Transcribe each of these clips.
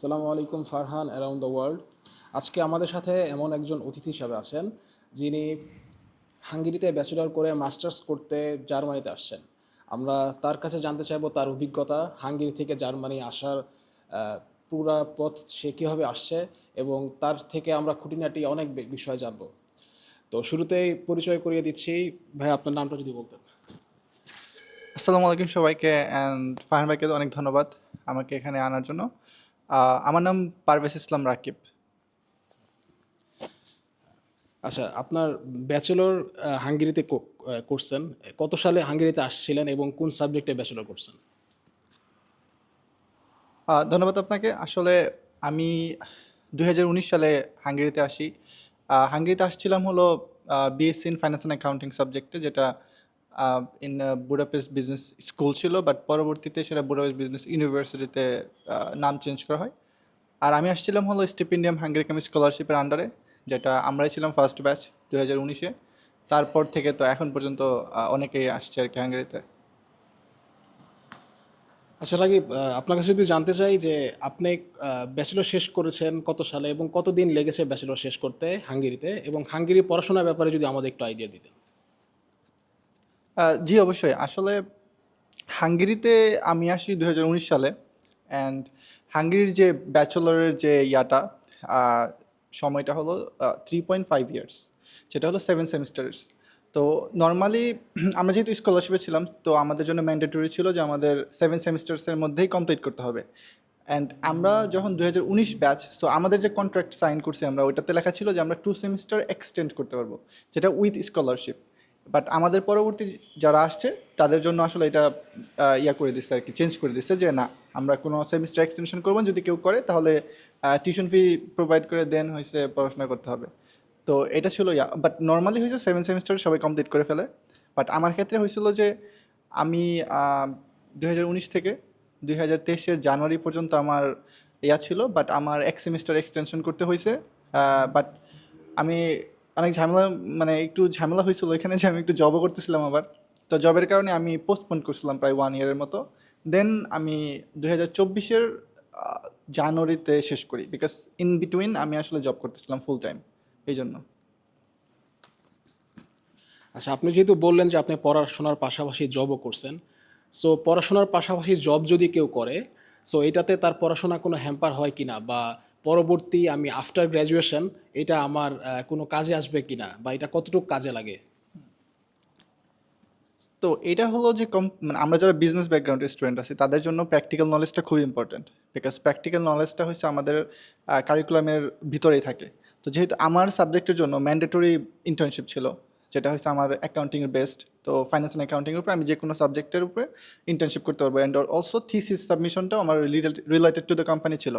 আসসালামু আলাইকুম Farhan around the world আজকে আমাদের সাথে এমন একজন অতিথি হিসাবে আছেন, যিনি হাঙ্গেরিতে ব্যাচেলর করে মাস্টার্স করতে জার্মানিতে আসছেন। আমরা তার কাছে জানতে চাইব তার অভিজ্ঞতা, হাঙ্গেরি থেকে জার্মানি আসার পুরা পথ সে কীভাবে আসছে এবং তার থেকে আমরা খুঁটিনাটি অনেক বিষয় জানব। তো শুরুতেই পরিচয় করিয়ে দিচ্ছি। ভাই, আপনার নামটা যদি বলতেন। আসসালামু আলাইকুম সবাইকে অ্যান্ড ফারহান ভাইকে অনেক ধন্যবাদ আমাকে এখানে আনার জন্য। আমার নাম পারভেজ ইসলাম রাকিব। আচ্ছা আপনার ব্যাচেলর হাঙ্গেরিতে করছেন। কত সালে হাঙ্গেরিতে আসছিলেন এবং কোন সাবজেক্টে ব্যাচেলর করছেন? ধন্যবাদ আপনাকে। আসলে আমি দু হাজার উনিশ সালে হাঙ্গেরিতে আসি। হাঙ্গেরিতে আসছিলাম হলো BSc in finance and accounting সাবজেক্টে যেটা ইন বুডাপেস্ট বিজনেস স্কুল ছিল বাট পরবর্তীতে সেটা বুডাপেস্ট বিজনেস ইউনিভার্সিটিতে নাম চেঞ্জ করা হয়। আর আমি আসছিলাম হলো স্টিপেন্ডিয়াম হাঙ্গেরিকাম স্কলারশিপের আন্ডারে যেটা আমরাই ছিলাম ফার্স্ট ব্যাচ দু হাজার উনিশে। তারপর থেকে তো এখন পর্যন্ত অনেকেই আসছে আর কি হাঙ্গেরিতে আচ্ছা আহ, আপনার কাছে যদি জানতে চাই যে আপনি ব্যাচেলর শেষ করেছেন কত সালে এবং কতদিন লেগেছে ব্যাচেলর শেষ করতে হাঙ্গেরিতে এবং হাঙ্গেরি পড়াশোনার ব্যাপারে যদি আমাদের একটু আইডিয়া দিতেন। জি, অবশ্যই। আসলে হাঙ্গেরিতে আমি আসি দু হাজার উনিশ সালে অ্যান্ড হাঙ্গেরির যে ব্যাচেলরের যে ইয়াটা সময়টা হলো থ্রি পয়েন্ট ফাইভ ইয়ার্স যেটা হলো সেভেন সেমিস্টার্স তো নর্মালি আমরা যেহেতু স্কলারশিপে ছিলাম, তো আমাদের জন্য ম্যান্ডেটরি ছিল যে আমাদের সেভেন সেমিস্টার্সের মধ্যেই কমপ্লিট করতে হবে। অ্যান্ড আমরা যখন দু হাজার উনিশ ব্যাচ সো আমাদের যে কন্ট্রাক্ট সাইন করছি আমরা, ওইটাতে লেখা ছিল যে আমরা টু সেমিস্টার এক্সটেন্ড করতে পারব, যেটা উইথ স্কলারশিপ বাট আমাদের পরবর্তী যারা আসছে, তাদের জন্য আসলে এটা ইয়া করে দিচ্ছে আর কি চেঞ্জ করে দিচ্ছে যে, না, আমরা কোনো সেমিস্টার এক্সটেনশন করব। যদি কেউ করে, তাহলে টিউশন ফি প্রোভাইড করে দেন হয়েছে পড়াশোনা করতে হবে। তো এটা ছিল, ইয়া বাট নর্মালি হয়েছে সেভেন সেমিস্টার সবাই কমপ্লিট করে ফেলে। বাট আমার ক্ষেত্রে হয়েছিল যে, আমি দুই হাজার উনিশ থেকে দুই হাজার তেইশের জানুয়ারি পর্যন্ত আমার ইয়া ছিল বাট আমার এক সেমিস্টার এক্সটেনশন করতে হয়েছে বাট আমি অনেক ঝামেলা মানে একটু ঝামেলা হয়েছিল এখানে যে আমি একটু জবও করতেছিলাম আবার। তো জবের কারণে আমি পোস্টপোন করছিলাম প্রায় ওয়ান ইয়ারের মতো। দেন আমি দুই হাজার চব্বিশের জানুয়ারিতে শেষ করি বিকজ ইন বিটুইন আমি আসলে জব করতেছিলাম ফুল টাইম এই জন্য। আচ্ছা আপনি যেহেতু বললেন যে আপনি পড়াশোনার পাশাপাশি জবও করছেন সো পড়াশোনার পাশাপাশি জব যদি কেউ করে সো এটাতে তার পড়াশোনা কোনো হ্যাম্পার হয় কিনা বা পরবর্তী আমি আফটার গ্র্যাজুয়েশন এটা আমার কোনো কাজে আসবে কিনা বা এটা কতটুকু কাজে লাগে? তো এটা হলো যে কম মানে আমরা যারা বিজনেস ব্যাকগ্রাউন্ডের স্টুডেন্ট আছি, তাদের জন্য প্র্যাকটিক্যাল নলেজটা খুব ইম্পর্ট্যান্ট বিকজ প্র্যাকটিক্যাল নলেজটা হচ্ছে আমাদের কারিকুলামের ভিতরেই থাকে। তো যেহেতু আমার সাবজেক্টের জন্য ম্যান্ডেটরি ইন্টার্নশিপ ছিল যেটা হচ্ছে আমার অ্যাকাউন্টিংয়ের বেস্ট তো ফাইন্যান্স অ্যান্ড অ্যাকাউন্টিংয়ের উপরে আমি যে কোনো সাবজেক্টের উপরে ইন্টার্নশিপ করতে পারব। অ্যান্ড অলসো থিসিস সাবমিশনটাও আমার রিলেটেড টু দ্য কোম্পানি ছিল।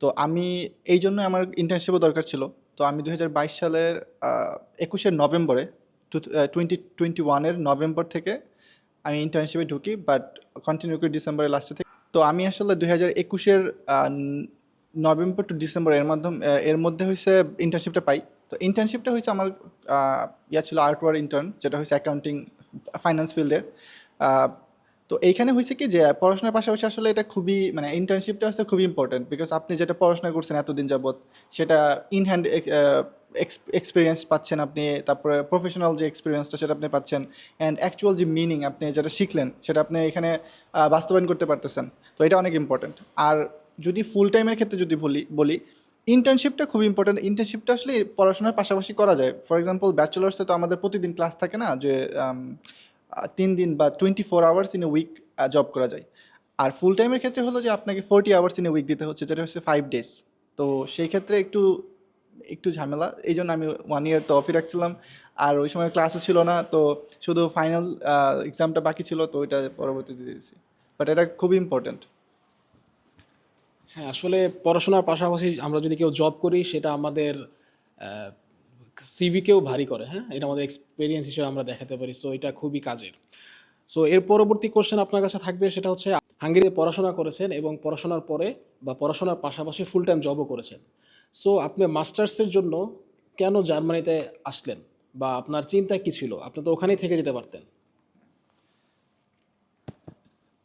তো আমি এই জন্য আমার ইন্টার্নশিপও দরকার ছিল। তো আমি দু হাজার বাইশ সালের একুশের নভেম্বরে টোয়েন্টি টোয়েন্টি ওয়ানের নভেম্বর থেকে আমি ইন্টার্নশিপে ঢুকি বাট কন্টিনিউ করি ডিসেম্বরের লাস্টে থেকে। তো আমি আসলে দুই হাজার একুশের নভেম্বর টু ডিসেম্বর এর মাধ্যমে এর মধ্যে হয়েছে ইন্টার্নশিপটা পাই। তো ইন্টার্নশিপটা হয়েছে আমার ইয়া ছিল আর্টওয়ার ইন্টার্ন যেটা হয়েছে অ্যাকাউন্টিং ফাইন্যান্স ফিল্ডের তো এইখানে হয়েছে কি যে পড়াশোনার পাশাপাশি আসলে এটা খুবই মানে ইন্টার্নশিপটা হচ্ছে খুবই ইম্পর্টেন্ট বিকজ আপনি যেটা পড়াশোনা করছেন এতদিন যাবৎ, সেটা ইন হ্যান্ড এক্সপিরিয়েন্স পাচ্ছেন আপনি, তারপরে প্রফেশনাল যে এক্সপিরিয়েন্সটা সেটা আপনি পাচ্ছেন অ্যান্ড অ্যাকচুয়াল যে মিনিং আপনি যেটা শিখলেন, সেটা আপনি এখানে বাস্তবায়ন করতে পারতেছেন। তো এটা অনেক ইম্পর্টেন্ট আর যদি ফুল টাইমের ক্ষেত্রে যদি বলি বলি ইন্টার্নশিপটা খুব ইম্পর্টেন্ট ইন্টার্নশিপটা আসলে পড়াশোনার পাশাপাশি করা যায়। ফর এক্সাম্পল ব্যাচেলার্সে তো আমাদের প্রতিদিন ক্লাস থাকে না যে তিন দিন বা twenty four hours in a week job করা যায়। আর ফুল টাইমের ক্ষেত্রে হলো যে আপনাকে forty hours in a week দিতে হচ্ছে, যেটা হচ্ছে ফাইভ ডেজ তো সেই ক্ষেত্রে একটু একটু ঝামেলা। এই জন্য আমি ওয়ান ইয়ার তো অফি রাখছিলাম। আর ওই সময় ক্লাসও ছিল না, তো শুধু ফাইনাল এক্সামটা বাকি ছিল, তো ওইটা পরবর্তীতে দিয়েছি। বাট এটা খুবই ইম্পর্ট্যান্ট হ্যাঁ আসলে পড়াশোনার পাশাপাশি আমরা যদি কেউ জব করি, সেটা আমাদের সিভিকেও ভারী করে হ্যাঁ? এটা আমাদের এক্সপিরিয়েন্স হিসেবে আমরা দেখাতে পারি সো এটা খুবই কাজের। সো এর পরবর্তী কোশ্চেন আপনার কাছে থাকবে, সেটা হচ্ছে হাঙ্গেরিতে পড়াশোনা করেছেন এবং পড়াশোনার পরে বা পড়াশোনার পাশাপাশি ফুল টাইম জবও করেছেন। সো আপনি মাস্টার্সের জন্য কেন জার্মানিতে আসলেন? বা আপনার চিন্তা কী ছিল? আপনি তো ওখানেই থেকে যেতে পারতেন।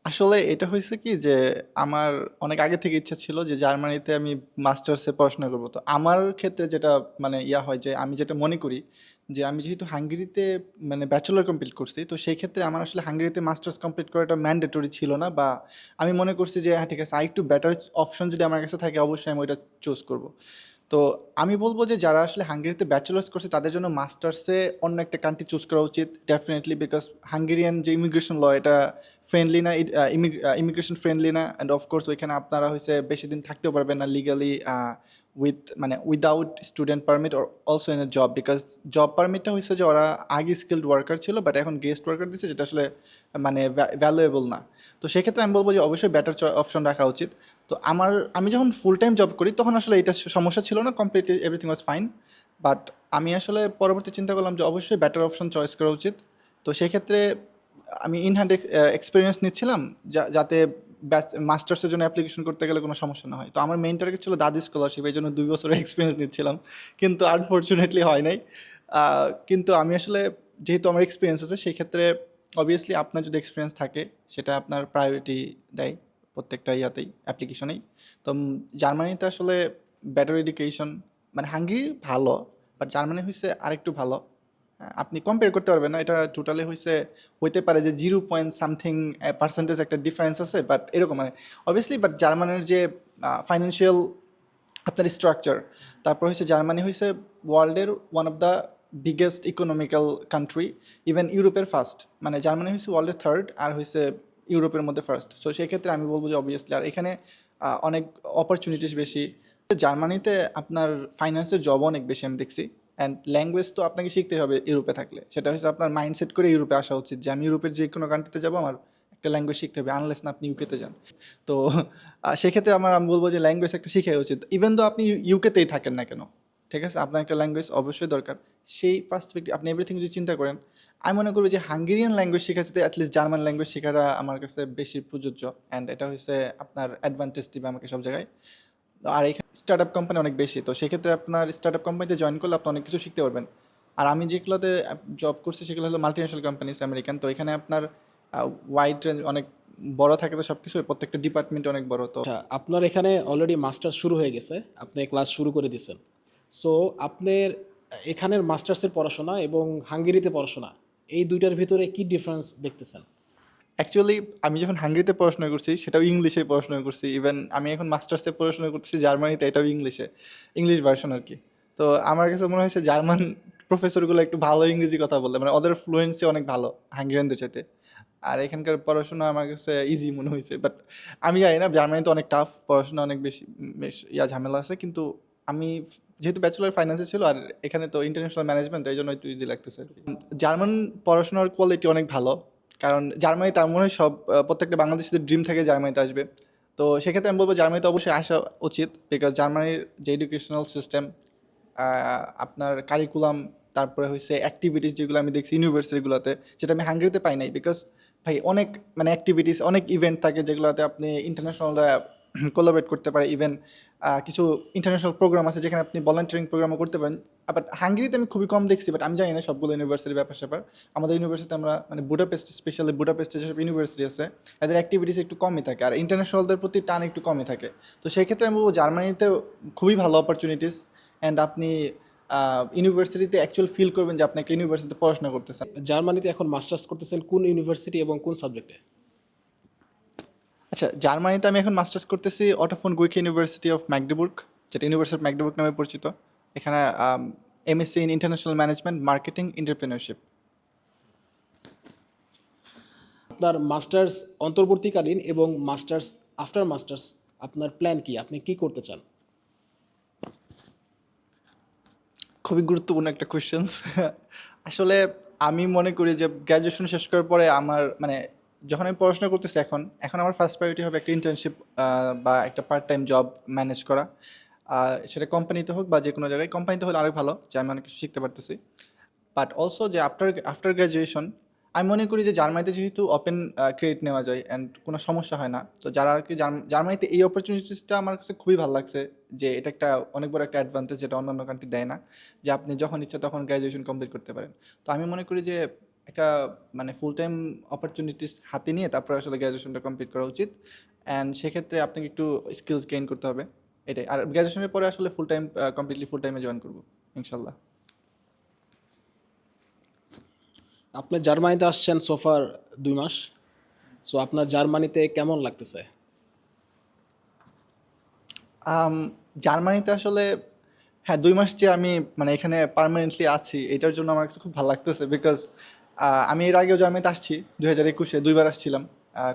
আসলে এটা হয়েছে কি যে, আমার অনেক আগে থেকে ইচ্ছা ছিল যে জার্মানিতে আমি মাস্টার্সে পড়াশোনা করব। তো আমার ক্ষেত্রে যেটা মানে ইয়া হয় যে, আমি যেটা মনে করি যে, আমি যেহেতু হাঙ্গেরিতে মানে ব্যাচেলর কমপ্লিট করছি, তো সেই ক্ষেত্রে আমার আসলে হাঙ্গেরিতে মাস্টার্স কমপ্লিট করাটা ম্যান্ডেটরি ছিল না বা আমি মনে করছি যে হ্যাঁ ঠিক আছে আর একটু বেটার অপশন যদি আমার কাছে থাকে, অবশ্যই আমি ওইটা চুজ করব। তো আমি বলব যে যারা আসলে হাঙ্গেরিতে ব্যাচেলার্স করছে, তাদের জন্য মাস্টার্সে অন্য একটা কান্ট্রি চুজ করা উচিত ডেফিনেটলি বিকজ হাঙ্গেরিয়ান যে ইমিগ্রেশন ল এটা ফ্রেন্ডলি না ইমিগ্রেশন ফ্রেন্ডলি না অ্যান্ড অফকোর্স ওইখানে আপনারা হয়েছে বেশি দিন থাকতেও পারবেন না লিগালি উইথ মানে without student permit or also in a job because job পারমিটটা হয়েছে যে ওরা আগে স্কিল্ড ওয়ার্কার ছিল বাট এখন গেস্ট ওয়ার্কার দিচ্ছে যেটা আসলে মানে ভ্যালুয়েবল না। তো সেক্ষেত্রে আমি বলব যে অবশ্যই বেটার অপশন রাখা উচিত। তো আমার, আমি যখন ফুল টাইম জব করি, তখন আসলে এটা সমস্যা ছিল না completely everything was fine but আমি আসলে পরবর্তী চিন্তা করলাম যে অবশ্যই বেটার অপশন চয়েস করা উচিত। তো সেই ক্ষেত্রে আমি ইন হ্যান্ড এক্সপিরিয়েন্স নিচ্ছিলাম, যা- যাতে মাস্টার্সের জন্য অ্যাপ্লিকেশন করতে গেলে কোনো সমস্যা না হয়। তো আমার মেইন টার্গেট ছিল দাদি স্কলারশিপ এই জন্য দুই বছরের এক্সপিরিয়েন্স নিচ্ছিলাম। কিন্তু আনফর্চুনেটলি হয় নাই। কিন্তু আমি আসলে, যেহেতু আমার এক্সপিরিয়েন্স আছে সেই ক্ষেত্রে অবভিয়াসলি আপনার যদি এক্সপিরিয়েন্স থাকে সেটা আপনার প্রায়োরিটি দেয় প্রত্যেকটা ইয়াতেই অ্যাপ্লিকেশনেই তো জার্মানিতে আসলে বেটার এডুকেশন মানে হাঙ্গি ভালো বাট জার্মানি হয়েছে আরেকটু ভালো। হ্যাঁ, আপনি কম্পেয়ার করতে পারবেন না এটা টোটালি হয়েছে হইতে পারে যে জিরো পয়েন্ট সামথিং পার্সেন্টেজ একটা ডিফারেন্স আছে বাট এরকম মানে। অবভিয়াসলি বাট জার্মানির যে ফাইন্যান্সিয়াল আপনার স্ট্রাকচার তারপর হচ্ছে জার্মানি হয়েছে ওয়ার্ল্ডের one of the biggest economical country even ইউরোপের ফার্স্ট মানে জার্মানি হয়েছে ওয়ার্ল্ডের থার্ড আর হয়েছে ইউরোপের মধ্যে ফার্স্ট সো সেই ক্ষেত্রে আমি বলব যে অবভিয়াসলি আর এখানে অনেক অপরচুনিটিস বেশি। জার্মানিতে আপনার ফাইন্যান্সের জব অনেক বেশি আমি দেখছি। অ্যান্ড ল্যাঙ্গুয়েজ তো আপনাকে শিখতে হবে ইউরোপে থাকলে। সেটা হচ্ছে আপনার মাইন্ডসেট করে ইউরোপে আসা উচিত যে, আমি ইউরোপের যে কোনো কান্ট্রিতে যাব, আমার একটা ল্যাঙ্গুয়েজ শিখতে হবে আনলেস না আপনি ইউকেতে যান। তো সেক্ষেত্রে আমার, আমি বলব যে ল্যাঙ্গুয়েজ একটা শিখে উচিত। ইভেন তো আপনি ইউকেতেই থাকেন না কেন, ঠিক আছে? আপনার একটা ল্যাঙ্গুয়েজ অবশ্যই দরকার। সেই পার্সপেক্টিভ আপনি এভরিথিং যদি চিন্তা করেন, আমি মনে করব যে হাঙ্গেরিয়ান ল্যাঙ্গুয়েজ শেখার সাথে অ্যাটলিস্ট জার্মান ল্যাঙ্গুয়েজ শেখাটা আমার কাছে বেশি প্রযোজ্য অ্যান্ড এটা হচ্ছে আপনার অ্যাডভান্টেজ দিবে আমাকে সব জায়গায়। আর এখানে স্টার্ট আপ কোম্পানি অনেক বেশি, তো সেক্ষেত্রে আপনার স্টার্ট আপ কোম্পানিতে জয়েন করলে আপনি অনেক কিছু শিখতে পারবেন। আর আমি যেগুলোতে জব করছি সেগুলো হলো মাল্টিনেশনাল কোম্পানিজ আমেরিকান তো এখানে আপনার ওয়াইড রেঞ্জ অনেক বড় থাকে তো সব কিছু প্রত্যেকটা ডিপার্টমেন্ট অনেক বড়, তো আচ্ছা আপনার এখানে অলরেডি মাস্টার শুরু হয়ে গেছে, আপনি ক্লাস শুরু করে দিয়েছেন সো আপনার এখানের মাস্টার্সের পড়াশোনা এবং হাঙ্গেরিতে পড়াশোনা, এই দুইটার ভিতরে কি ডিফারেন্স দেখতেছেন? অ্যাকচুয়ালি আমি যখন হাঙ্গেরিতে পড়াশোনা করছি, সেটাও ইংলিশে পড়াশোনা করছি। ইভেন আমি এখন মাস্টার্সে পড়াশোনা করতেছি, জার্মানিতে এটাও ইংলিশে, ইংলিশ ভার্সন আর কি। তো আমার কাছে মনে হয়েছে জার্মান প্রফেসরগুলো একটু ভালো ইংরেজি কথা বলে মানে ওদের ফ্লুয়েন্সি অনেক ভালো, হাঙ্গেরিয়ানদের চাইতে। আর এখানকার পড়াশোনা আমার কাছে ইজি মনে হয়েছে বাট আমি জানি না, জার্মানিতে অনেক টাফ পড়াশোনা অনেক বেশি, বেশ ইয়া ঝামেলা আছে, কিন্তু আমি যেহেতু ব্যাচেলার ফাইন্যান্সে ছিল আর এখানে তো ইন্টারন্যাশনাল ম্যানেজমেন্ট এই জন্য একটু ইজি লাগতেছে আর কি। জার্মান পড়াশোনার কোয়ালিটি অনেক ভালো, কারণ জার্মানিতে আমার মনে হয় সব প্রত্যেকটা বাংলাদেশিদের ড্রিম থাকে জার্মানিতে আসবে। তো সেক্ষেত্রে আমি বলব জার্মানিতে অবশ্যই আসা উচিত বিকজ জার্মানির যে এডুকেশনাল সিস্টেম আপনার কারিকুলাম তারপরে হচ্ছে অ্যাক্টিভিটিস যেগুলো আমি দেখছি ইউনিভার্সিটিগুলোতে যেটা আমি হাঙ্গেরিতে পাই নাই বিকজ ভাই অনেক মানে অ্যাক্টিভিটিস অনেক ইভেন্ট থাকে যেগুলোতে আপনি ইন্টারন্যাশনালরা কোলাবরেট করতে পারে ইভেন কিছু ইন্টারন্যাশনাল প্রোগ্রাম আছে যেখানে আপনি ভলেন্টিয়ারিং প্রোগ্রামও করতে পারেন। বাট হাঙ্গেরিতে আমি খুবই কম দেখছি বাট আমি জানি না সবগুলো ইউনিভার্সিটির ব্যাপার স্যাপার। আমাদের ইউনিভার্সিটিতে আমরা মানে বুডাপেস্ট স্পেশালি বুডাপেস্টে যেসব ইউনিভার্সিটি আছে, এদের অ্যাক্টিভিটিস একটু কমই থাকে, আর ইন্টারন্যাশনালদের প্রতি টান একটু কমই থাকে। তো সেই ক্ষেত্রে আমি বলব জার্মানিতে খুবই ভালো অপরচুনিটিস অ্যান্ড আপনি ইউনিভার্সিটিতে অ্যাকচুয়াল ফিল করবেন যে আপনাকে ইউনিভার্সিটিতে পড়াশোনা করতেছেন। জার্মানিতে এখন মাস্টার্স করতেছেন কোন ইউনিভার্সিটি এবং কোন সাবজেক্টে আচ্ছা জার্মানিতে আমি এখন মাস্টার্স করতেছি অটোফোন গুইক ইউনিভার্সিটি অফ ম্যাকডেবুর্গ যেটা ইউনিভার্সিটি অফ ম্যাকডেবুর্গ নামে পরিচিত। এখানে MSc in international management marketing entrepreneurship আপনার মাস্টার্স অন্তর্বর্তীকালীন এবং মাস্টার্স আফটার মাস্টার্স আপনার প্ল্যান কি? আপনি কি করতে চান? খুবই গুরুত্বপূর্ণ একটা কোয়েশ্চেন্স আসলে আমি মনে করি যে গ্র্যাজুয়েশন শেষ করার পরে আমার মানে যখন আমি পড়াশোনা করতেছি এখন এখন আমার ফার্স্ট প্রায়োরিটি হবে একটা ইন্টার্নশিপ বা একটা পার্ট টাইম জব ম্যানেজ করা সেটা কোম্পানিতে হোক বা যে কোনো জায়গায় কোম্পানিতে হলে আরও ভালো, যে আমি অনেক কিছু শিখতে পারতেছি। বাট অলসো যে আফটার আফটার গ্র্যাজুয়েশন আমি মনে করি যে জার্মানিতে যেহেতু ওপেন ক্রেডিট নেওয়া যায় অ্যান্ড কোনো সমস্যা হয় না, তো যারা আর কি জার্ম- জার্মানিতে এই অপরচুনিটিসটা আমার কাছে খুবই ভালো লাগছে যে এটা একটা অনেক বড় একটা অ্যাডভান্টেজ যেটা অন্যান্য কান্ট্রি দেয় না, যে আপনি যখন ইচ্ছা তখন গ্র্যাজুয়েশন কমপ্লিট করতে পারেন। তো আমি মনে করি যে একটা মানে ফুল টাইম অপরচুনিটিস হাতে নিয়ে তারপর আসলে গ্র্যাজুয়েশনটা কমপ্লিট করা উচিত। অ্যান্ড সেক্ষেত্রে আপনাকে একটু স্কিলস গেইন করতে হবে। এটাই। আর গ্র্যাজুয়েশনের পরে আসলে ফুল টাইম কমপ্লিটলি ফুল টাইমে জয়েন করব ইনশাল্লাহ। আপনি জার্মানিতে আসছেন সোফার দুই মাস। সো আপনার জার্মানিতে কেমন লাগতেছে? জার্মানিতে আসলে হ্যাঁ দুই মাস যে আমি মানে এখানে পার্মানেন্টলি আছি এটার জন্য আমার কাছে খুব ভালো লাগতেছে বিকজ আমি এর আগেও জার্মানিতে আসছি, দুই হাজার একুশে দুইবার আসছিলাম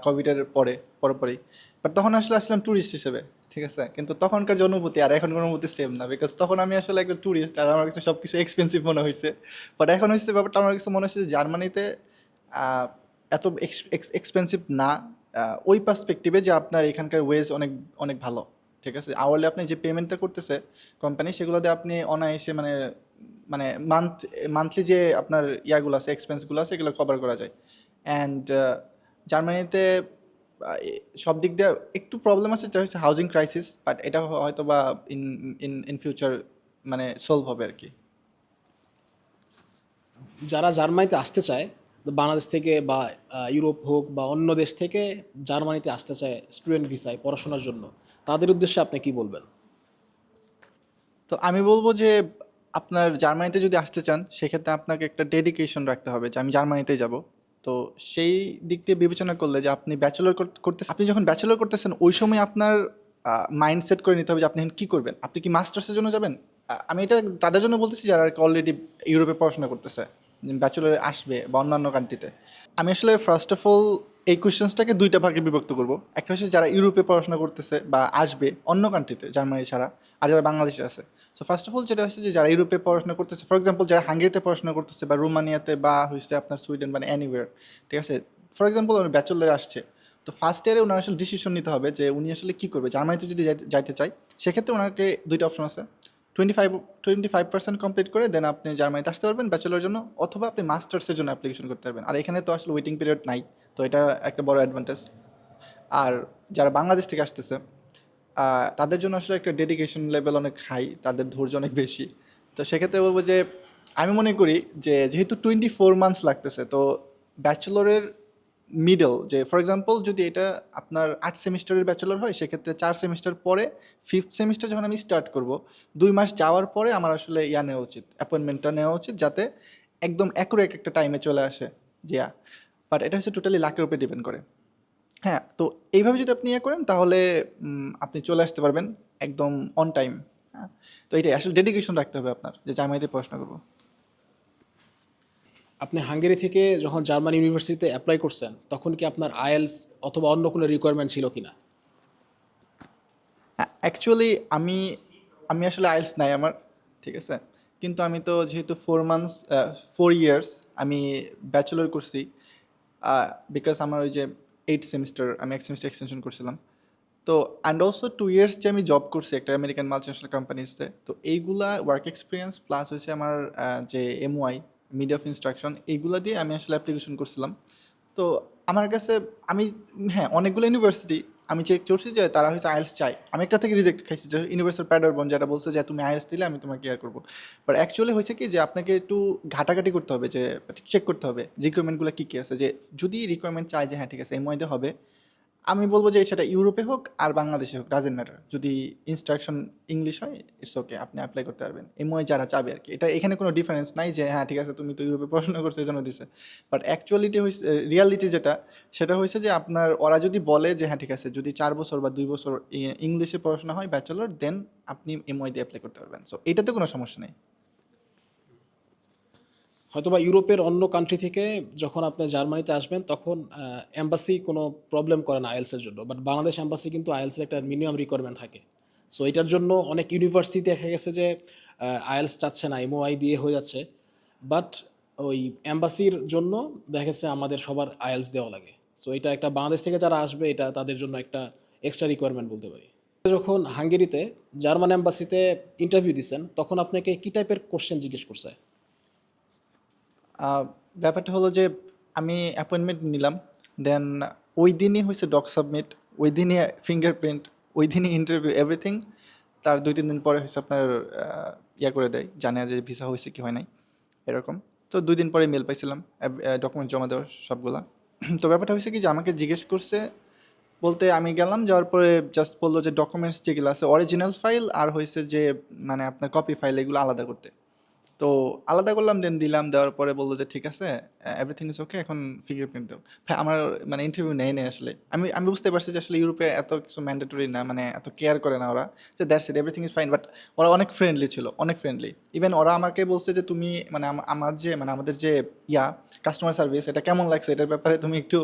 কোভিডের পরে, পরপরই। বাট তখন আসলে আসলাম ট্যুরিস্ট হিসেবে, ঠিক আছে? কিন্তু তখনকার যে অনুভূতি, আর এখনকার অনুভূতি সেম না বিকজ তখন আমি আসলে একটা ট্যুরিস্ট আর আমার কাছে সব কিছু এক্সপেন্সিভ মনে হয়েছে। বাট এখন হচ্ছে ব্যাপারটা, আমার কাছে মনে হচ্ছে যে জার্মানিতে এত এক্সপেন্সিভ না ওই পার্সপেক্টিভে যে আপনার এখানকার ওয়েজ অনেক অনেক ভালো, ঠিক আছে? আওয়ারলি আপনি যে পেমেন্টটা করতেছে কোম্পানি সেগুলোতে আপনি অনায়াসে মানে মানে মান্থ মান্থলি যে আপনার ইয়াগুলো আছে এক্সপেন্সগুলো আছে এগুলো কভার করা যায়। অ্যান্ড জার্মানিতে সব দিক দিয়ে একটু প্রবলেম আছে যেটা হচ্ছে হাউজিং ক্রাইসিস বাট এটা হয়তো বা ইন ইন ইন ফিউচার মানে সলভ হবে আর কি। যারা জার্মানিতে আসতে চায় বাংলাদেশ থেকে বা ইউরোপ হোক বা অন্য দেশ থেকে জার্মানিতে আসতে চায় স্টুডেন্ট ভিসায় পড়াশোনার জন্য তাদের উদ্দেশ্যে আপনি কি বলবেন? তো আমি বলব যে আপনার জার্মানিতে যদি আসতে চান, সেক্ষেত্রে আপনাকে একটা ডেডিকেশন রাখতে হবে যে আমি জার্মানিতে যাব। তো সেই দিক দিয়ে বিবেচনা করলে যে আপনি ব্যাচেলর করতে আপনি যখন ব্যাচেলর করতেছেন, ওই সময় আপনার মাইন্ডসেট করে নিতে হবে যে আপনি কী করবেন? আপনি কি মাস্টার্সের জন্য যাবেন? আমি এটা তাদের জন্য বলতেছি যারা আর অলরেডি ইউরোপে পড়াশোনা করতেছে ব্যাচেলরে আসবে বা অন্যান্য কান্ট্রিতে আমি আসলে ফার্স্ট অফ অল এই কোয়েশ্চেন্সটাকে দুইটা ভাগে বিভক্ত করব। একটা হচ্ছে যারা ইউরোপে পড়াশোনা করতেছে বা আসবে অন্য কান্ট্রিতে জার্মানি ছাড়া, আর যারা বাংলাদেশে আছে। সো ফার্স্ট অফ অল যেটা হচ্ছে যে যারা ইউরোপে পড়াশোনা করতেছে ফর এক্সাম্পল যারা হাঙ্গেরিতে পড়াশোনা করতেছে বা রোমানিয়াতে বা হচ্ছে আপনার সুইডেন মানে অ্যানিওয়ার ঠিক আছে? ফর এক্সাম্পল উনি ব্যাচেলারে আসছে। তো ফার্স্ট ইয়ারে ওনার আসলে ডিসিশন নিতে হবে যে উনি আসলে কী করবে। জার্মানিতে যদি যাইতে- চায়, সেক্ষেত্রে ওনাকে দুইটা অপশন আছে। Twenty five twenty five percent complete করে দেন আপনি জার্মানিতে আসতে পারবেন ব্যাচেলার জন্য অথবা আপনি মাস্টার্সের জন্য অ্যাপ্লিকেশন করতে পারবেন। আর এখানে তো আসলে ওয়েটিং পিরিয়ড নাই, তো এটা একটা বড় অ্যাডভান্টেজ আর যারা বাংলাদেশ থেকে আসতেছে তাদের জন্য আসলে একটা ডেডিকেশন লেভেল অনেক হাই তাদের ধৈর্য অনেক বেশি। তো সেক্ষেত্রে বলব যে, আমি মনে করি যে যেহেতু টোয়েন্টি ফোর মান্থস লাগতেছে, তো ব্যাচেলরের মিডল যে ফর এক্সাম্পল যদি এটা আপনার আট সেমিস্টারের ব্যাচেলর হয়, সেক্ষেত্রে চার সেমিস্টার পরে ফিফথ সেমিস্টার যখন আমি স্টার্ট করব, দুই মাস যাওয়ার পরে আমার আসলে ইয়া নেওয়া উচিত অ্যাপয়েন্টমেন্টটা নেওয়া উচিত, যাতে একদম অ্যাকুরেট একটা টাইমে চলে আসে, যে বাট এটা হচ্ছে টোটালি লাকের উপরে ডিপেন্ড করে। হ্যাঁ তো এইভাবে যদি আপনি ইয়ে করেন, তাহলে আপনি চলে আসতে পারবেন একদম অন টাইম হ্যাঁ। তো এইটাই আসলে ডেডিকেশন রাখতে হবে আপনার, যে জার্মানিতে পড়াশোনা করব। আপনি হাঙ্গেরি থেকে যখন জার্মান ইউনিভার্সিটিতে অ্যাপ্লাই করছেন, তখন কি আপনার আইএলস অথবা অন্য কোনো রিকোয়ারমেন্ট ছিল কিনা? অ্যাকচুয়ালি আমি আমি আসলে আইলস নাই আমার, ঠিক আছে? কিন্তু আমি তো যেহেতু ফোর মান্থস ফোর ইয়ার্স আমি ব্যাচেলর করছি বিকজ আমার ওই যে এইট সেমিস্টার আমি এক সেমিস্টার এক্সটেনশন করছিলাম। তো অ্যান্ড অলসো টু ইয়ার্স যে আমি জব করছি একটা আমেরিকান মাল্টিনেশনাল কোম্পানিসতে তো এইগুলা ওয়ার্ক এক্সপিরিয়েন্স প্লাস হচ্ছে আমার যে এমওয়াই মিডিয়া অফ ইনস্ট্রাকশন এইগুলা দিয়ে আমি আসলে অ্যাপ্লিকেশন করছিলাম। তো আমার কাছে, আমি হ্যাঁ অনেকগুলো ইউনিভার্সিটি আমি চেক করছি যে তারা হচ্ছে আইএলস চাই আমি একটা থেকে রিজেক্ট খাইছি যে ইউনিভার্সাল প্যাডারবন যেটা বলছে যে তুমি আইএলস দিলে আমি তোমাকে ইয়ে করব। বাট অ্যাকচুয়ালি হয়েছে কি যে আপনাকে একটু ঘাটাঘাটি করতে হবে, যে চেক করতে হবে রিকোয়ারমেন্টগুলো কী কী আছে, যে যদি রিকোয়ারমেন্ট চাই যে হ্যাঁ ঠিক আছে এমওয়াইতে হবে আমি বলব যে সেটা ইউরোপে হোক আর বাংলাদেশে হোক ডাজেন্ট ম্যাটার যদি ইনস্ট্রাকশন ইংলিশ হয় ইটস ওকে আপনি অ্যাপ্লাই করতে পারবেন। এমওয়াই যারা চাবে আর কি। এটা এখানে কোনো ডিফারেন্স নাই যে হ্যাঁ ঠিক আছে, তুমি তো ইউরোপে পড়াশোনা করছ জন্য দিছে। বাট অ্যাকচুয়ালিটি হয়েছে রিয়ালিটি যেটা, সেটা হয়েছে যে আপনার, ওরা যদি বলে যে হ্যাঁ ঠিক আছে, যদি চার বছর বা দুই বছর ইংলিশে পড়াশোনা হয় ব্যাচেলর দেন আপনি এমওয়াই দিয়ে অ্যাপ্লাই করতে পারবেন। সো এটাতে কোনো সমস্যা নেই। হয়তোবা ইউরোপের অন্য কান্ট্রি থেকে যখন আপনি জার্মানিতে আসবেন, তখন অ্যাম্বাসি কোনো প্রবলেম করে না আইএলসের জন্য। বাট বাংলাদেশ অ্যাম্বাসি কিন্তু আইএলসের একটা মিনিমাম রিকোয়ারমেন্ট থাকে। সো এটার জন্য অনেক ইউনিভার্সিটি দেখা গেছে যে আইএলস চাচ্ছে না এমওআই দিয়ে হয়ে যাচ্ছে। বাট ওই অ্যাম্বাসির জন্য দেখা গেছে আমাদের সবার আইএলস দেওয়া লাগে। সো এটা একটা বাংলাদেশ থেকে যারা আসবে, এটা তাদের জন্য একটা এক্সট্রা রিকোয়ারমেন্ট বলতে পারি। যখন হাঙ্গেরিতে জার্মান অ্যাম্বাসিতে ইন্টারভিউ দিচ্ছেন তখন আপনাকে কী টাইপের কোশ্চেন জিজ্ঞেস করছে? ব্যাপারটা হলো যে আমি অ্যাপয়েন্টমেন্ট নিলাম দেন ওই দিনই হয়েছে ডক সাবমিট ওই দিনই ফিঙ্গারপ্রিন্ট ওই দিনই ইন্টারভিউ এভরিথিং তার দুই তিন দিন পরে হচ্ছে আপনার ইয়া করে দেয় জানে যে ভিসা হয়েছে কি হয় নাই, এরকম। তো দুই দিন পরে মেল পাইছিলাম ডকুমেন্ট জমা দেওয়ার সবগুলা। তো ব্যাপারটা হয়েছে কি যে আমাকে জিজ্ঞেস করছে, বলতে আমি গেলাম, যাওয়ার পরে জাস্ট বলল যে ডকুমেন্টস যেগুলো আছে অরিজিনাল ফাইল আর হয়েছে যে মানে আপনার কপি ফাইল এগুলো আলাদা করতে। তো আলাদা করলাম দেন দিলাম দেওয়ার পরে বলল যে ঠিক আছে। এভরিথিং ইজ ওকে এখন ফিঙ্গারপ্রিন্ট দাও। আমার মানে ইন্টারভিউ নেয় নেই আসলে। আমি আমি বুঝতে পারছি যে আসলে ইউরোপে এত কিছু ম্যান্ডেটরি না মানে এত কেয়ার করে না ওরা। যে that's it everything is fine but ওরা অনেক ফ্রেন্ডলি ছিল, অনেক ফ্রেন্ডলি ইভেন ওরা আমাকে বলছে যে তুমি মানে আমার যে মানে আমাদের যে ইয়া কাস্টমার সার্ভিস এটা কেমন লাগছে? এটার ব্যাপারে তুমি একটু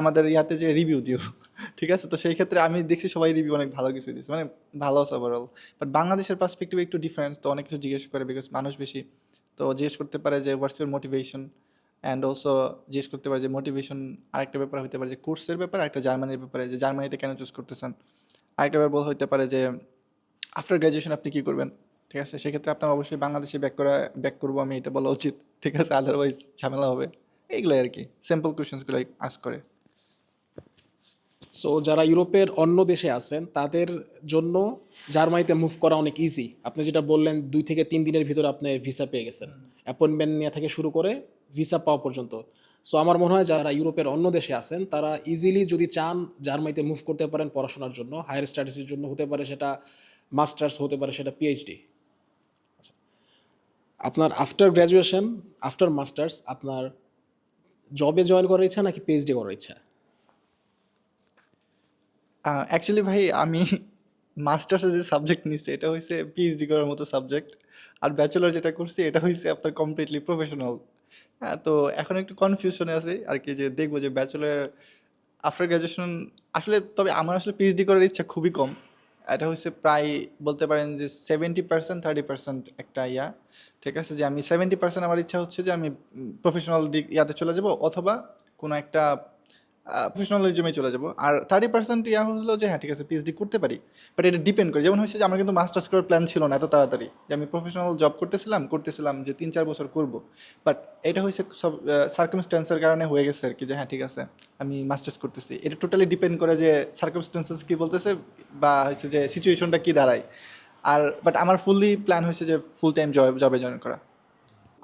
আমাদের ইয়াতে যে রিভিউ দিও। ঠিক আছে? তো সেই ক্ষেত্রে আমি দেখছি সবাই রিভিউ অনেক ভালো কিছু দিচ্ছে মানে ভালো আছে ওভারঅল বাট বাংলাদেশের পার্সপেক্টিভ একটু ডিফারেন্স তো অনেক কিছু জিজ্ঞেস করে বিকজ মানুষ বেশি। তো জিজ্ঞেস করতে পারে যে what's your motivation and also জিজ্ঞেস করতে পারে যে মোটিভেশন আরেকটা ব্যাপার হতে পারে যে কোর্সের ব্যাপার, আরেকটা জার্মানির ব্যাপারে, যে জার্মানিতে কেন চুজ করতেছেন? আরেকটা ব্যাপার হতে পারে যে আফটার গ্র্যাজুয়েশন আপনি কী করবেন? ঠিক আছে? সেক্ষেত্রে আপনার অবশ্যই বাংলাদেশে ব্যাক করা ব্যাক করব আমি, এটা বলা উচিত। ঠিক আছে? আদারওয়াইজ ঝামেলা হবে। এইগুলোই আর কি সিম্পল কোয়েশনসগুলো আস করে। সো যারা ইউরোপের অন্য দেশে আছেন, তাদের জন্য জার্মানিতে মুভ করা অনেক ইজি আপনি যেটা বললেন, দুই থেকে তিন দিনের ভিতরে আপনি ভিসা পেয়ে গেছেন। অ্যাপয়েন্টমেন্ট নেওয়া থেকে শুরু করে ভিসা পাওয়া পর্যন্ত। সো আমার মনে হয় যারা ইউরোপের অন্য দেশে আছেন, তারা ইজিলি যদি চান জার্মানিতে মুভ করতে পারেন পড়াশোনার জন্য হায়ার স্টাডিজের জন্য হতে পারে সেটা মাস্টার্স হতে পারে সেটা পিএইচডি আপনার আফটার গ্র্যাজুয়েশন আফটার মাস্টার্স আপনার জবে জয়েন করার ইচ্ছা নাকি পিএইচডি করার ইচ্ছা? অ্যাকচুয়ালি ভাই, আমি মাস্টার্সে যে সাবজেক্ট নিছি, এটা হয়েছে পিএইচডি করার মতো সাবজেক্ট আর ব্যাচেলর যেটা করছি, এটা হয়েছে আপনার কমপ্লিটলি প্রফেশনাল হ্যাঁ তো এখন একটু কনফিউশনে আছে, আর কি যে দেখব যে ব্যাচেলর আফটার গ্র্যাজুয়েশন আসলে তবে আমার আসলে পিএইচডি করার ইচ্ছা খুবই কম। এটা হচ্ছে প্রায় বলতে পারেন যে সেভেন্টি পার্সেন্ট থার্টি পার্সেন্ট একটা ইয়া। ঠিক আছে, যে আমি সেভেন্টি পার্সেন্ট আমার ইচ্ছা হচ্ছে যে আমি প্রফেশনাল দিক ইয়াতে চলে যাব, অথবা কোনো একটা প্রফেশনালিজমে চলে যাব। আর থার্টি পার্সেন্ট ইয়া হলো যে হ্যাঁ ঠিক আছে পিএইচডি করতে পারি বাট এটা ডিপেন্ড করে। যেমন হয়েছে যে, আমার কিন্তু মাস্টার্স করার প্ল্যান ছিল না এত তাড়াতাড়ি। যে, আমি প্রফেশনাল জব করতেছিলাম করতেছিলাম যে, তিন চার বছর করব। বাট এটা হয়েছে সব সার্কামস্টেন্সের কারণে হয়ে গেছে আর কি যে হ্যাঁ ঠিক আছে, আমি মাস্টার্স করতেছি। এটা টোটালি ডিপেন্ড করে যে সার্কামস্টেন্সেস কী বলতেছে বা হচ্ছে যে সিচুয়েশনটা কী দাঁড়ায়। আর বাট আমার ফুললি প্ল্যান হয়েছে যে ফুল টাইম জব জবে জয়েন করা।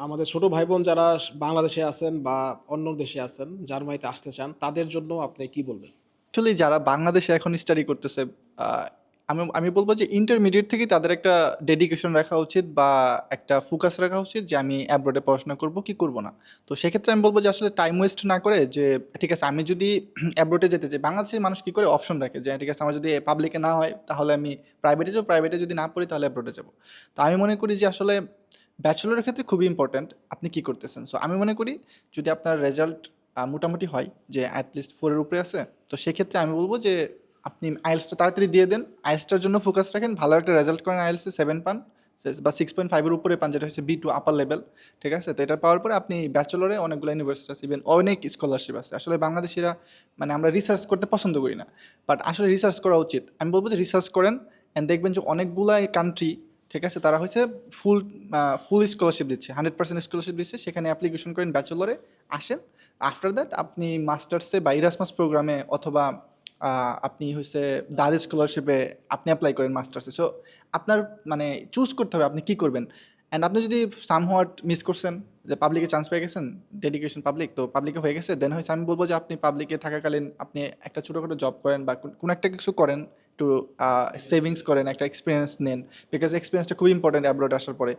আমাদের ছোট ভাই বোন যারা বাংলাদেশে আছেন বা অন্য দেশে আছেন, জার্মানিতে আসতে চান, তাদের জন্য আপনি কি বলবেন? অ্যাকচুয়ালি যারা বাংলাদেশে এখন স্টাডি করতেছে আমি আমি বলব যে ইন্টারমিডিয়েট থেকেই তাদের একটা ডেডিকেশন রাখা উচিত বা একটা ফোকাস রাখা উচিত যে আমি অ্যাব্রোডে পড়াশোনা করব কি করব না। তো সেক্ষেত্রে আমি বলব যে আসলে টাইম ওয়েস্ট না করে যে, ঠিক আছে, আমি যদি অ্যাব্রোডে যেতে চাই, বাংলাদেশের মানুষ কী করে অপশন রাখে যে, ঠিক আছে, আমার যদি পাবলিকে না হয়, তাহলে আমি প্রাইভেটে যাব প্রাইভেটে যদি না পড়ি, তাহলে অ্যাব্রোডে যাব। তো আমি মনে করি যে আসলে ব্যাচেলরের ক্ষেত্রে খুবই ইম্পর্ট্যান্ট আপনি কি করতেছেন? সো আমি মনে করি যদি আপনার রেজাল্ট মোটামুটি হয়, যে অ্যাটলিস্ট ফোরের উপরে আছে, তো সেক্ষেত্রে আমি বলব যে আপনি আইএলসটা তাড়াতাড়ি দিয়ে দেন। আইএলসটার জন্য ফোকাস রাখেন, ভালো একটা রেজাল্ট করেন আইএলসে সেভেন পান বা সিক্স পয়েন্ট ফাইভের উপরে পান, যেটা হচ্ছে বি টু আপার লেভেল ঠিক আছে? তো এটা পাওয়ার পরে আপনি ব্যাচেলরে অনেকগুলো ইউনিভার্সিটি আছে ইভেন অনেক স্কলারশিপ আছে। আসলে বাংলাদেশিরা মানে আমরা রিসার্চ করতে পছন্দ করি না বাট আসলে রিসার্চ করা উচিত। আমি বলব যে রিসার্চ করেন অ্যান্ড দেখবেন যে অনেকগুলা কান্ট্রি ঠিক আছে? তারা হচ্ছে ফুল ফুল স্কলারশিপ দিচ্ছে। হান্ড্রেড পার্সেন্ট স্কলারশিপ দিচ্ছে। সেখানে অ্যাপ্লিকেশন করেন ব্যাচেলরে আসেন। আফটার দ্যাট আপনি মাস্টার্সে বা ইরাসমাস প্রোগ্রামে অথবা আপনি হচ্ছে দাদ স্কলারশিপে আপনি অ্যাপ্লাই করেন মাস্টার্সে সো আপনার মানে চুজ করতে হবে আপনি কি করবেন? অ্যান্ড আপনি যদি সামহাট মিস করছেন যে পাবলিকে চান্স পেয়ে গেছেন ডেডিকেশন পাবলিক তো পাবলিকে হয়ে গেছে দেন হয়েছে আমি বলব যে আপনি পাবলিকে থাকাকালীন আপনি একটা ছোটোখাটো জব করেন বা কোনো একটা কিছু করেন একটু সেভিংস করেন একটা এক্সপিরিয়েন্স নেন বিকজ এক্সপিরিয়েন্সটা খুব ইম্পর্টেন্ট অ্যাব্রোড আসার পরে।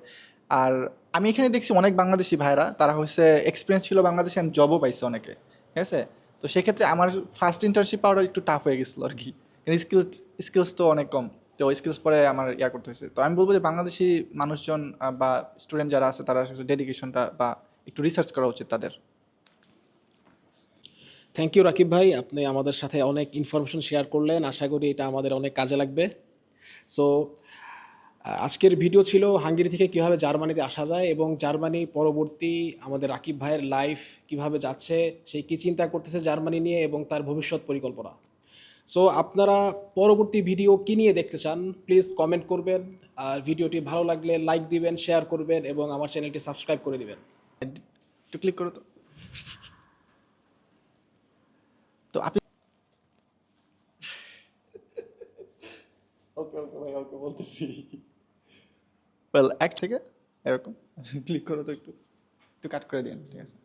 আর আমি এখানে দেখছি অনেক বাংলাদেশি ভাইরা তারা হচ্ছে এক্সপিরিয়েন্স ছিল বাংলাদেশে অ্যান্ড জবও পাইছে অনেকে ঠিক আছে? তো সেক্ষেত্রে আমার ফার্স্ট ইন্টার্নশিপ পাওয়াটা একটু টাফ হয়ে গেছিল আর কি। স্কিল স্কিলস তো অনেক কম। তো স্কিলস পরে আমার ইয়া করতে হয়েছে। তো আমি বলব যে বাংলাদেশি মানুষজন বা স্টুডেন্ট যারা আছে, তারা ডেডিকেশনটা বা একটু রিসার্চ করা উচিত তাদের। থ্যাংক ইউ রাকিব ভাই। আপনি আমাদের সাথে অনেক ইনফরমেশন শেয়ার করলেন। আশা করি এটা আমাদের অনেক কাজে লাগবে। সো আজকের ভিডিও ছিল হাঙ্গেরি থেকে কীভাবে জার্মানিতে আসা যায় এবং জার্মানি পরবর্তী আমাদের রাকিব ভাইয়ের লাইফ কীভাবে যাচ্ছে সেই কী চিন্তা করতেছে জার্মানি নিয়ে এবং তার ভবিষ্যৎ পরিকল্পনা। সো আপনারা পরবর্তী ভিডিও কী নিয়ে দেখতে চান প্লিজ কমেন্ট করবেন। আর ভিডিওটি ভালো লাগলে লাইক দিবেন শেয়ার করবেন এবং আমার চ্যানেলটি সাবস্ক্রাইব করে দিবেন। একটু ক্লিক করো তো। তো আপনি ওকে ওকে ভাই ওকে বলতেছি। ওয়েল এক থেকে এরকম। ক্লিক করো তো একটু। একটু কাট করে দিন ঠিক আছে।